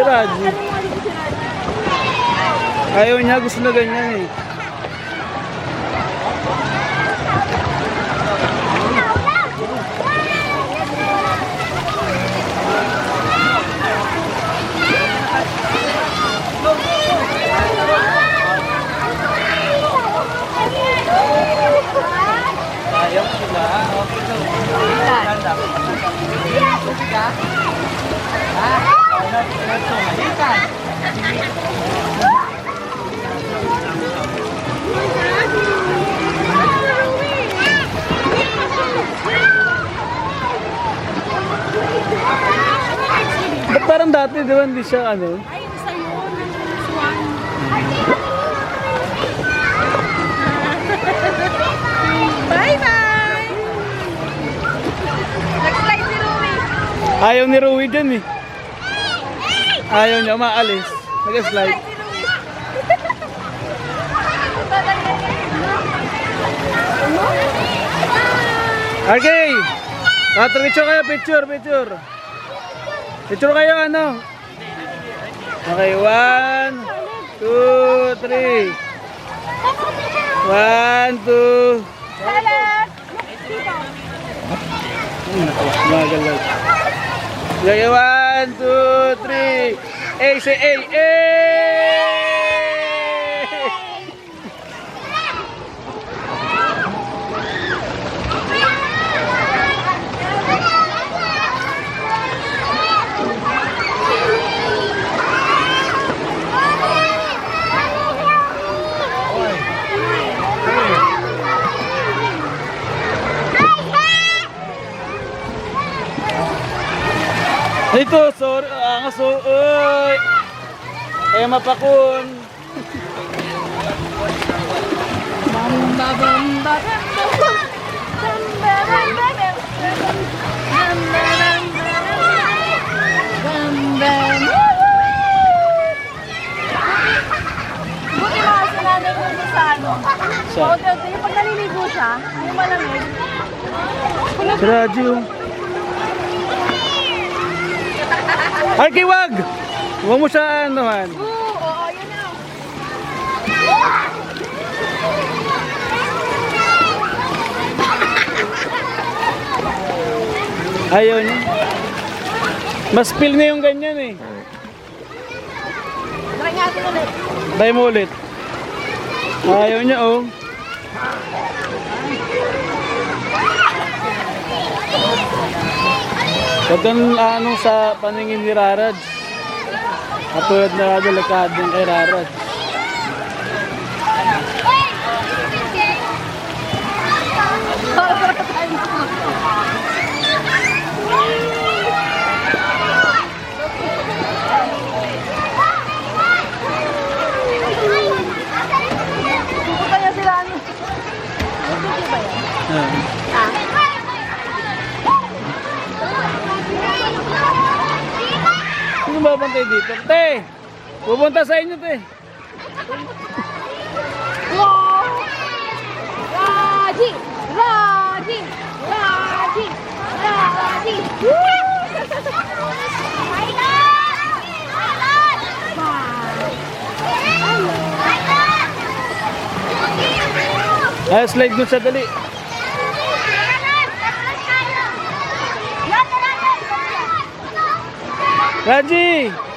Raji. Ayaw niya, gusto na ganyan eh. Ayaw sila. Okay Ba't parang dati, di ba, hindi siya ano? Ay, isa yun. Swan. Bye-bye! Nag-slide si Rumi. Ayaw ni Rui dyan eh. Ayaw niya, maalis. Nag-slide. Okay! Tato picture kayo, picture, picture. Picture kayo, ano? Okay, one, two, three. One, two. Magalag. Okay, one, two, three. A, say A, A! Ito, sorry, ang aso, oy! Eh, mapakun. Bamba, bamba, bamba, bamba, bamba, Buti mga sinanay ko sa ano. Sa? Hotel, pag naliligo siya, yung malamig. Si Raji, oh. Arky, wag! Huwag mo siya, ano, man. Oo, oo, yun na. Niya. Mas feel na yung ganyan eh. Try natin ulit. Try mo ulit. Ayaw niya oh. Huwag kang ano sa paningin ni Raraj. Katulad na delikado yung kay Raraj. Pupunta Sino ba bantay dito? Te! Pupunta sa inyo, te. Raji! Raji! Raji! Raji! Ay, slide mo sa dali. Raji!